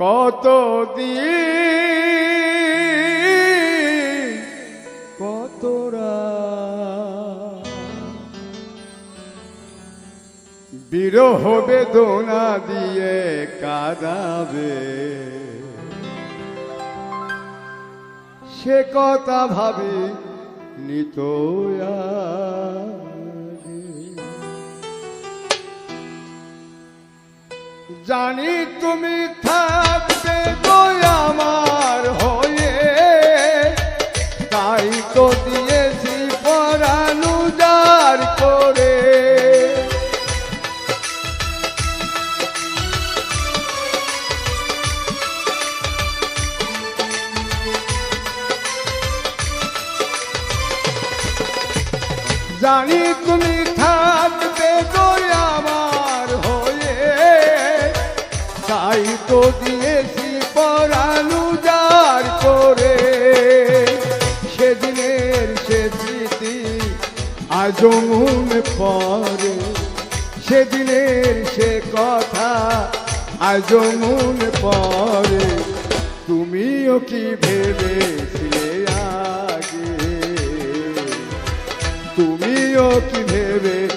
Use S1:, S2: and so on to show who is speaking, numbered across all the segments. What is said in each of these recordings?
S1: কত দিন বিরহ বেদনা দিয়ে কাঁদাবে। সে কথা ভাবি নিত জানি তুমি থাকবে আমার হয়ে। তাই তো দিয়েছি পরানুজার করে। জানি তুমি আজ পরে সেদিনের সে কথা আজ মনে পরে তুমিও কি ভেবেছিলে আগে? তুমিও কি ভেবেছিলে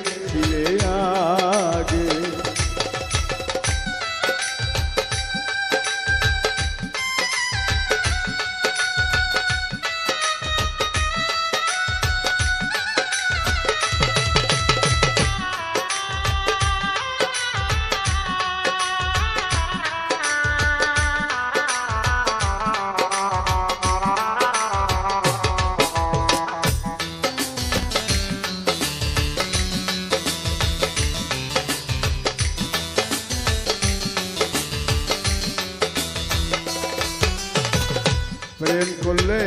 S1: প্রেম করলে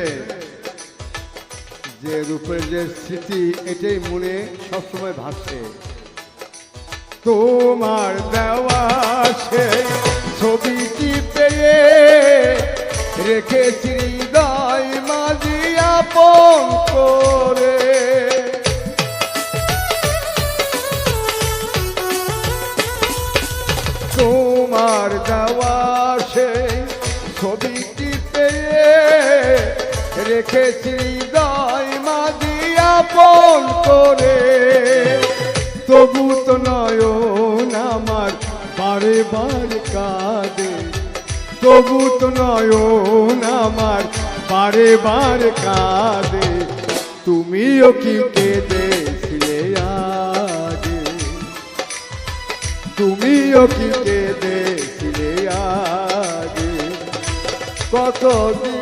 S1: যে রূপের যে স্মৃতি, এটাই মনে সবসময় ভাসছে তোমার দেওয়া সেই ছবিটি পেয়ে রেখেছি হৃদয় মাঝি আপন করে? তোমার দেওয়া রেখেছি হৃদয় মাদিয়া আপন করে। তবু তো নয়ন আমার বারে বারে কাঁদে। তবু তো নয়ন আমার বারে বারে কাঁদে। তুমিও কি কেঁদেছিলে আগে? তুমিও কি কেঁদেছিলে আগে? কত দিন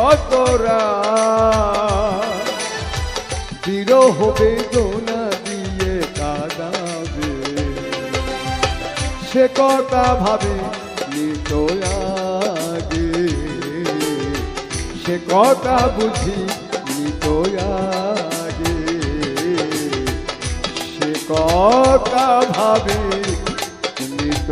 S1: কত রাত বিরহ বেদনা দিয়ে কাঁদাবে। সে কথা ভাবে নিত আগে। সে কথা বুঝি নিত আগে। সে কথা ভাবে নিত